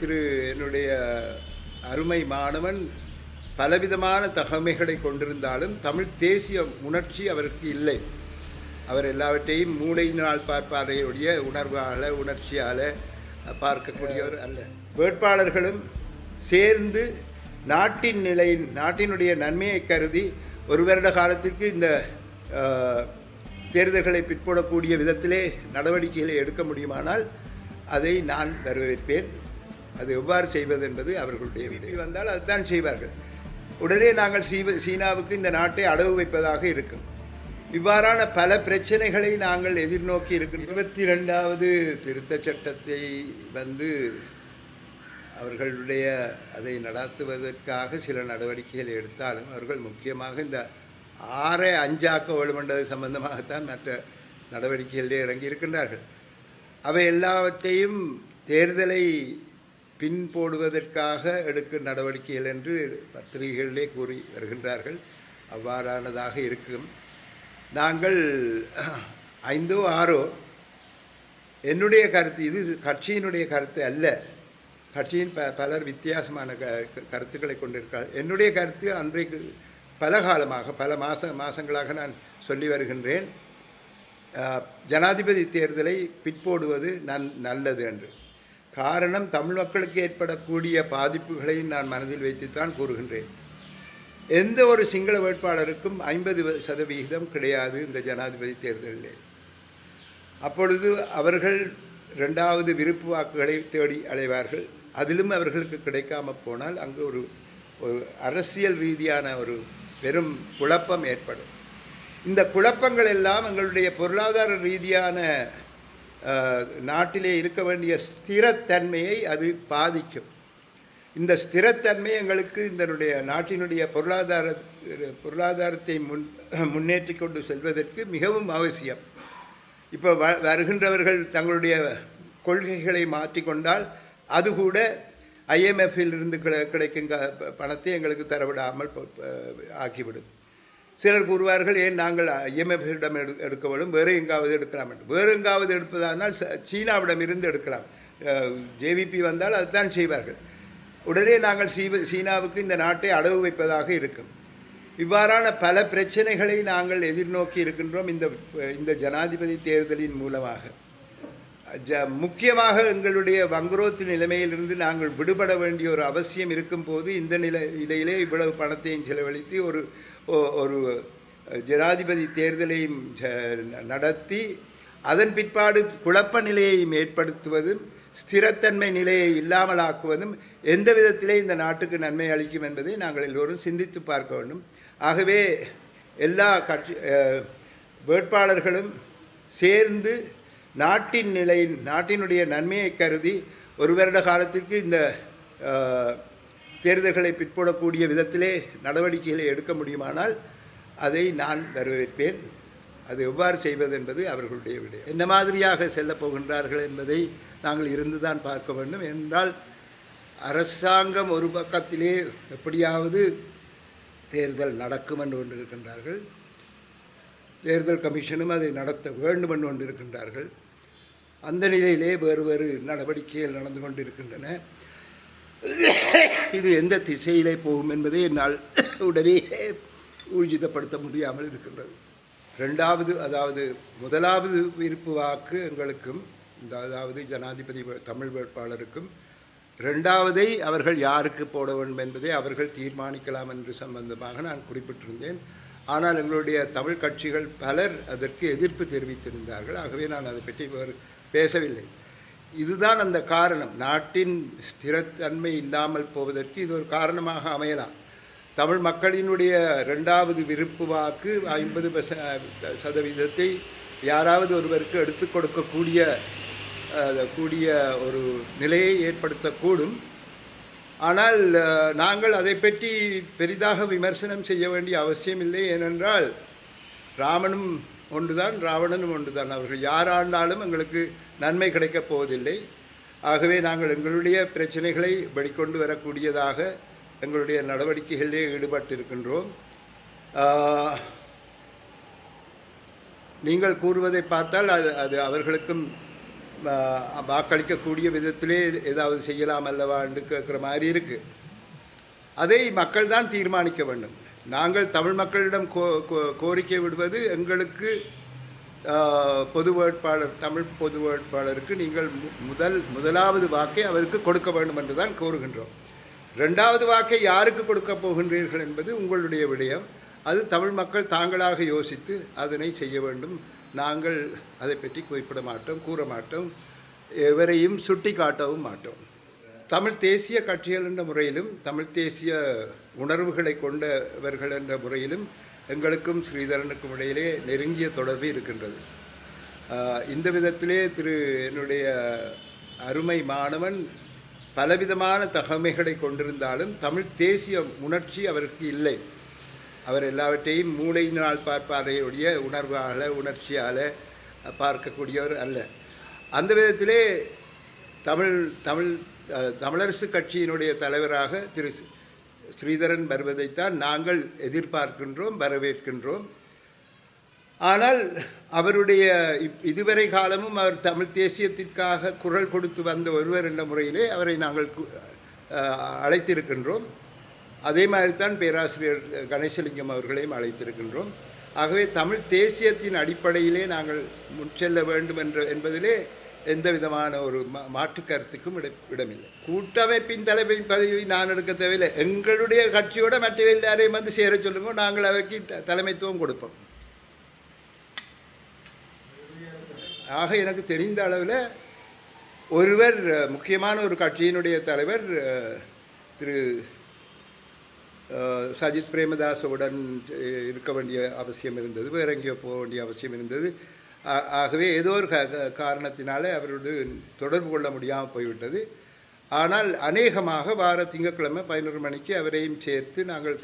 திரு என்னுடைய அருமை மாணவன் பலவிதமான தகமைகளை கொண்டிருந்தாலும் தமிழ் தேசிய உணர்ச்சி அவருக்கு இல்லை. அவர் எல்லாவற்றையும் மூளையினால் பார்ப்பாரையுடைய உணர்வால உணர்ச்சியால பார்க்கக்கூடியவர் அல்ல. வேட்பாளர்களும் சேர்ந்து நாட்டின் நிலையின் நாட்டினுடைய நன்மையை கருதி ஒரு வருட காலத்திற்கு இந்த தேர்தல்களை பிற்போடக்கூடிய விதத்திலே நடவடிக்கைகளை எடுக்க முடியுமானால் அதை நான் வரவேற்பேன். அது எவ்வாறு செய்வது என்பது அவர்களுடைய விதி வந்தால் அதுதான் செய்வார்கள். உடனே நாங்கள் சீவ சீனாவுக்கு இந்த நாட்டை அடவு வைப்பதாக இருக்கும். இவ்வாறான பல பிரச்சனைகளை நாங்கள் எதிர்நோக்கி இருக்கின்றோம். இருபத்தி ரெண்டாவது திருத்தச் சட்டத்தை வந்து அவர்களுடைய அதை நடத்துவதற்காக சில நடவடிக்கைகள் எடுத்தாலும் அவர்கள் முக்கியமாக இந்த ஆறை அஞ்சாக்க வலுமண்டது சம்பந்தமாகத்தான் மற்ற நடவடிக்கைகளிலே இறங்கி இருக்கின்றார்கள் அவை எல்லாவற்றையும் தேர்தலை பின் போடுவதற்காக எடுக்கும் நடவடிக்கைகள் என்று பத்திரிகைகளிலே கூறி வருகின்றார்கள். அவ்வாறானதாக இருக்கும். நாங்கள் ஐந்தோ ஆறோ என்னுடைய கருத்து இது கட்சியினுடைய கருத்து அல்ல. கட்சியின் ப பலர் வித்தியாசமான க கருத்துக்களை கொண்டிருக்கிறார். என்னுடைய கருத்து அன்றைக்கு பல காலமாக பல மாச மாதங்களாக நான் சொல்லி வருகின்றேன். ஜனாதிபதி தேர்தலை பிற்போடுவது நன் நல்லது என்று. காரணம் தமிழ் மக்களுக்கு ஏற்படக்கூடிய பாதிப்புகளை நான் மனதில் வைத்துத்தான் கூறுகின்றேன். எந்த ஒரு சிங்கள வேட்பாளருக்கும் ஐம்பது சதவிகிதம் கிடையாது இந்த ஜனாதிபதி தேர்தலில். அப்பொழுது அவர்கள் ரெண்டாவது விருப்பு வாக்குகளை தேடி அலைவார்கள். அதிலும் அவர்களுக்கு கிடைக்காம போனால் அங்கு ஒரு ஒரு அரசியல் ரீதியான ஒரு பெரும் குழப்பம் ஏற்படும். இந்த குழப்பங்கள் எல்லாம் எங்களுடைய பொருளாதார ரீதியான நாட்டிலே இருக்க வேண்டிய ஸ்திரத்தன்மையை அது பாதிக்கும். இந்த ஸ்திரத்தன்மை எங்களுக்கு இதனுடைய நாட்டினுடைய பொருளாதார பொருளாதாரத்தை முன் முன்னேற்றி கொண்டு செல்வதற்கு மிகவும் அவசியம். இப்போ வ வருகின்றவர்கள் தங்களுடைய கொள்கைகளை மாற்றிக்கொண்டால் அது கூட ஐஎம்எஃப்பில் இருந்து கிடைக்கும் க- பணத்தை எங்களுக்கு தரவிடாமல் ஆக்கிவிடும். சிலர் கூறுவார்கள் ஏன் நாங்கள் ஐஎம்எஃப்பிடம் எடு எடுக்க வேண்டும் வேறு எங்காவது எடுக்கலாம் என்று. வேறு எங்காவது எடுப்பதானால் சீனாவிடம் இருந்து எடுக்கலாம். ஜேவிபி வந்தால் அதுதான் செய்வார்கள். உடனே நாங்கள் சீவ சீனாவுக்கு இந்த நாட்டை அடவு வைப்பதாக இருக்கும். இவ்வாறான பல பிரச்சனைகளை நாங்கள் எதிர்நோக்கி இருக்கின்றோம் இந்த இந்த ஜனாதிபதி தேர்தலின் மூலமாக. ஜ முக்கியமாக எங்களுடைய வங்குரோத்து நிலைமையிலிருந்து நாங்கள் விடுபட வேண்டிய ஒரு அவசியம் இருக்கும் போது இந்த நிலை நிலையிலே இவ்வளவு பணத்தையும் செலவழித்து ஒரு ஒரு ஜனாதிபதி தேர்தலையும் ச- நடத்தி அதன் பிற்பாடு குழப்ப நிலையையும் ஏற்படுத்துவதும் ஸ்திரத்தன்மை நிலையை இல்லாமலாக்குவதும் எந்த விதத்திலே இந்த நாட்டுக்கு நன்மை அளிக்கும் என்பதை நாங்கள் எல்லோரும் சிந்தித்து பார்க்க வேண்டும். ஆகவே எல்லா கட்சி வேட்பாளர்களும் சேர்ந்து நாட்டின் நிலை நாட்டினுடைய நன்மையை கருதி ஒரு வருட காலத்திற்கு இந்த தேர்தல்களை பிற்போடக்கூடிய விதத்திலே நடவடிக்கைகளை எடுக்க முடியுமானால் அதை நான் வரவேற்பேன். அது எவ்வாறு செய்வது என்பது அவர்களுடைய விடயம் என்ன மாதிரியாக செல்லப் போகின்றார்கள் என்பதை நாங்கள் இருந்துதான் பார்க்க வேண்டும். என்றால் அரசாங்கம் ஒரு பக்கத்திலே எப்படியாவது தேர்தல் நடக்கும் என்று கொண்டிருக்கின்றார்கள். தேர்தல் கமிஷனும் அதை நடத்த வேண்டும் என்று கொண்டிருக்கின்றார்கள். அந்த நிலையிலே வேறு வேறு நடவடிக்கைகள் நடந்து கொண்டிருக்கின்றன. இது எந்த திசையிலே போகும் என்பதை என்னால் உடனே ஊர்ஜிதப்படுத்த முடியாமல் இருக்கின்றது. ரெண்டாவது அதாவது முதலாவது விருப்பு வாக்கு எங்களுக்கும் இந்த அதாவது ஜனாதிபதி தமிழ் வேட்பாளருக்கும் ரெண்டாவதை அவர்கள் யாருக்கு போட வேண்டும் என்பதை அவர்கள் தீர்மானிக்கலாம் என்று சம்பந்தமாக நான் குறிப்பிட்டிருந்தேன். ஆனால் எங்களுடைய தமிழ் கட்சிகள் பலர் அதற்கு எதிர்ப்பு தெரிவித்திருந்தார்கள். ஆகவே நான் அதை பற்றி வேறு பேசவில்லை. இதுதான் அந்த காரணம். நாட்டின் ஸ்திரத்தன்மை இல்லாமல் போவதற்கு இது ஒரு காரணமாக அமையலாம். தமிழ் மக்களினுடைய ரெண்டாவது விருப்பு வாக்கு ஐம்பது சதவீதத்தை யாராவது ஒருவருக்கு எடுத்து கொடுக்கக்கூடிய கூடிய ஒரு நிலையை ஏற்படுத்தக்கூடும். ஆனால் நாங்கள் அதை பற்றி பெரிதாக விமர்சனம் செய்ய வேண்டிய அவசியமில்லை ஏனென்றால் ராமனும் ஒன்றுதான் ராவணனும் ஒன்றுதான். அவர்கள் யாராண்டாலும் எங்களுக்கு நன்மை கிடைக்கப் போவதில்லை. ஆகவே நாங்கள் எங்களுடைய பிரச்சனைகளை வெளிக்கொண்டு வரக்கூடியதாக எங்களுடைய நடவடிக்கைகளிலே ஈடுபட்டிருக்கின்றோம். நீங்கள் கூறுவதை பார்த்தால் அது அது அவர்களுக்கும் வாக்களிக்கக்கூடிய விதத்திலே ஏதாவது செய்யலாம் அல்லவா என்று கேட்குற மாதிரி இருக்குது அதை மக்கள் தான் தீர்மானிக்க வேண்டும். நாங்கள் தமிழ் மக்களிடம் கோ கோ- கோரிக்கை விடுவது எங்களுக்கு பொது வேட்பாளர் தமிழ் பொது வேட்பாளருக்கு நீங்கள் மு- முதல் முதலாவது வாக்கை அவருக்கு கொடுக்க வேண்டும் என்று தான் கோருகின்றோம் ரெண்டாவது வாக்கை யாருக்கு கொடுக்க போகின்றீர்கள் என்பது உங்களுடைய விடயம். அது தமிழ் மக்கள் தாங்களாக யோசித்து அதனை செய்ய வேண்டும். நாங்கள் அதை பற்றி குறிப்பிட மாட்டோம் கூற மாட்டோம். எவரையும் சுட்டி காட்டவும் மாட்டோம். தமிழ் தேசிய கட்சிகள் என்ற முறையிலும் தமிழ் தேசிய உணர்வுகளை கொண்டவர்கள் என்ற முறையிலும் எங்களுக்கும் ஸ்ரீதரனுக்கும் இடையிலே நெருங்கிய தொடர்பு இருக்கின்றது. இந்த விதத்திலே திரு என்னுடைய அருமை மாணவன் பலவிதமான தகமைகளை கொண்டிருந்தாலும் தமிழ் தேசிய உணர்ச்சி அவருக்கு இல்லை. அவர் எல்லாவற்றையும் மூளையினால் பார்ப்பாரையுடைய உணர்வால் உணர்ச்சியால் பார்க்கக்கூடியவர் அல்ல. அந்த விதத்திலே தமிழ் தமிழ் தமிழரசு கட்சியினுடைய தலைவராக திரு ஸ்ரீதரன் வருவதைத்தான் நாங்கள் எதிர்பார்க்கின்றோம் வரவேற்கின்றோம். ஆனால் அவருடைய இப்- இதுவரை காலமும் அவர் தமிழ் தேசியத்திற்காக குரல் கொடுத்து வந்த ஒருவர் என்ற முறையிலே அவரை நாங்கள் கு- அழைத்திருக்கின்றோம். அதே மாதிரி தான் பேராசிரியர் கணேசலிங்கம் அவர்களையும் அழைத்திருக்கின்றோம். ஆகவே தமிழ் தேசியத்தின் அடிப்படையிலே நாங்கள் முன்செல்ல வேண்டும் என்ற என்பதிலே எந்த விதமான ஒரு மா மாற்று கருத்துக்கும் இட இடமில்லை. கூட்டமைப்பின் தலைமை பதவி நான் எடுக்க தேவையில்லை. எங்களுடைய கட்சியோட மற்ற எல்லாரையும் வந்து சேர சொல்லுங்க நாங்கள் அவருக்கு த- தலைமைத்துவம் கொடுப்போம். ஆக எனக்கு தெரிந்த அளவில் ஒருவர் முக்கியமான ஒரு கட்சியினுடைய தலைவர் திரு சஜித் பிரேமதாசவுடன் இருக்க வேண்டிய அவசியம் இருந்தது வேற எங்கேயோ போக வேண்டிய அவசியம் இருந்தது. ஆகவே ஏதோ ஒரு க காரணத்தினாலே அவரோடு தொடர்பு கொள்ள முடியாமல் போய்விட்டது. ஆனால் அநேகமாக வார திங்கட்கிழமை பதினொரு மணிக்கு அவரையும் சேர்த்து நாங்கள்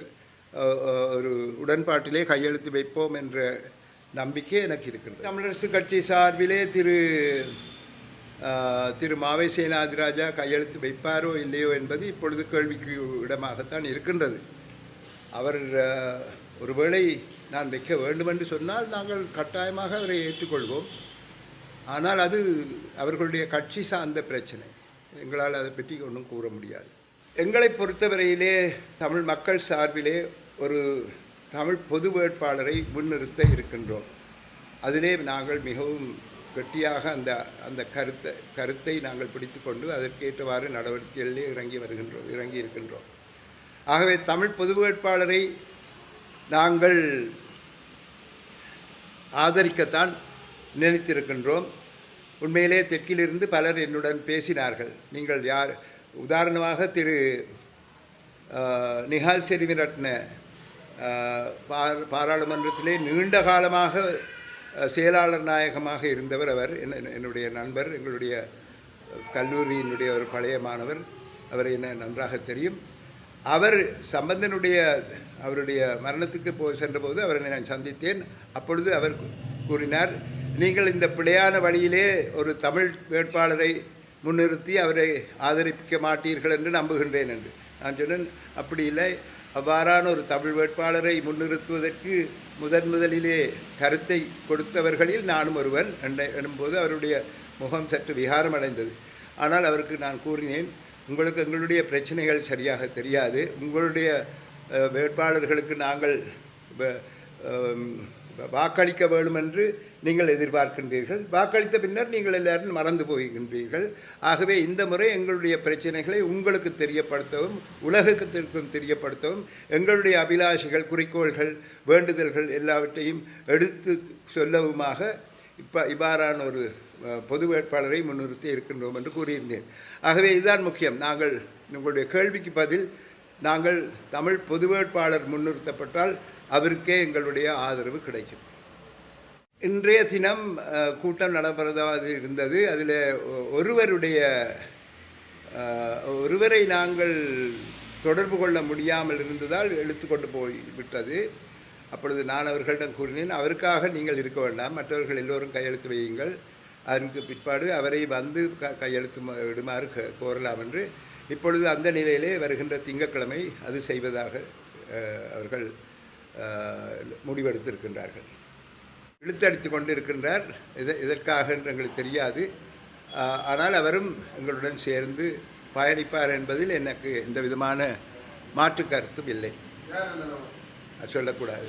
ஒரு உடன்பாட்டிலே கையெழுத்து வைப்போம் என்ற நம்பிக்கை எனக்கு இருக்கிறது. தமிழரசு கட்சி சார்பிலே திரு திரு மாவை சேனாதிராஜா கையெழுத்து வைப்பாரோ இல்லையோ என்பது இப்பொழுது கேள்விக்கு இடமாகத்தான் இருக்கின்றது. அவர் ஒருவேளை நான் வைக்க வேண்டும் என்று சொன்னால் நாங்கள் கட்டாயமாக அவரை ஏற்றுக்கொள்வோம். ஆனால் அது அவர்களுடைய கட்சி சார்ந்த பிரச்சனை. எங்களால் அதை பற்றி ஒன்றும் கூற முடியாது. எங்களை பொறுத்தவரையிலே தமிழ் மக்கள் சார்பிலே ஒரு தமிழ் பொது வேட்பாளரை முன்னிறுத்த இருக்கின்றோம். அதிலே நாங்கள் மிகவும் கெட்டியாக அந்த அந்த கருத்தை கருத்தை நாங்கள் பிடித்துக்கொண்டு அதற்கேற்றவாறு நடவடிக்கைகளிலே இறங்கி வருகின்றோம் இறங்கி இருக்கின்றோம். ஆகவே தமிழ் பொது வேட்பாளரை நாங்கள் ஆதரிக்கத்தான் நினைத்திருக்கின்றோம். உண்மையிலே தெற்கிலிருந்து பலர் என்னுடன் பேசினார்கள். நீங்கள் யார்? உதாரணமாக திரு நிஹால் செரிவிரட்ன பாராளுமன்றத்திலே நீண்ட காலமாக செயலாளர் நாயகமாக இருந்தவர் அவர். என்ன- என்னுடைய நண்பர் எங்களுடைய கல்லூரியினுடைய ஒரு பழைய மாணவர். அவரை என்ன நன்றாக தெரியும். அவர் சம்பந்தனுடைய அவருடைய மரணத்துக்கு போ சென்றபோது அவரை நான் சந்தித்தேன். அப்பொழுது அவர் கூறினார் நீங்கள் இந்த பிழையான வழியிலே ஒரு தமிழ் வேட்பாளரை முன்னிறுத்தி அவரை ஆதரிக்க மாட்டீர்கள் என்று நம்புகின்றேன் என்று. நான் சொன்னேன் அப்படி இல்லை. அவ்வாறான ஒரு தமிழ் வேட்பாளரை முன்னிறுத்துவதற்கு முதன் முதலிலே கருத்தை கொடுத்தவர்களில் நானும் ஒருவன் என்ற- எனும்போது அவருடைய முகம் சற்று விகாரம் அடைந்தது. ஆனால் அவருக்கு நான் கூறினேன் உங்களுக்கு எங்களுடைய பிரச்சனைகள் சரியாக தெரியாது. உங்களுடைய வேட்பாளர்களுக்கு நாங்கள் வாக்களிக்க வேண்டும் என்று நீங்கள் எதிர்பார்க்கின்றீர்கள். வாக்களித்த பின்னர் நீங்கள் எல்லாரும் மறந்து போகின்றீர்கள். ஆகவே இந்த முறை எங்களுடைய பிரச்சனைகளை உங்களுக்கு தெரியப்படுத்தவும் உலகத்திற்கும் தெரியப்படுத்தவும் எங்களுடைய அபிலாஷைகள் குறிக்கோள்கள் வேண்டுதல்கள் எல்லாவற்றையும் எடுத்து சொல்லவுமாக இப்போ இவ்வாறான ஒரு பொது வேட்பாளரை முன்னிறுத்தி இருக்கின்றோம் என்று கூறியிருந்தேன். ஆகவே இதுதான் முக்கியம். நாங்கள் உங்களுடைய கேள்விக்கு பதில் நாங்கள் தமிழ் பொது வேட்பாளர் முன்னிறுத்தப்பட்டால் அவருக்கே எங்களுடைய ஆதரவு கிடைக்கும். இன்றைய தினம் கூட்டம் நடைபெறதாக இருந்தது. அதில் ஒருவருடைய ஒருவரை நாங்கள் தொடர்பு கொள்ள முடியாமல் இருந்ததால் இழுத்து கொண்டு போய் விட்டது. அப்பொழுது நான் அவர்களிடம் கூறினேன் அவருக்காக நீங்கள் இருக்க வேண்டாம். மற்றவர்கள் எல்லோரும் கையெழுத்து வையுங்கள். அதற்கு பிற்பாடு அவரை வந்து க கையெழுத்து விடுமாறு க- கோரலாம் என்று இப்பொழுது அந்த நிலையிலே வருகின்ற திங்கட்கிழமை அது செய்வதாக அவர்கள் முடிவெடுத்திருக்கின்றார்கள். இழுத்தடித்து கொண்டிருக்கின்றார். இத இதற்காக என்று எங்களுக்கு தெரியாது. ஆனால் அவரும் எங்களுடன் சேர்ந்து பயணிப்பார் என்பதில் எனக்கு எந்த விதமான மாற்று கருத்தும் இல்லை. சொல்லக்கூடாது.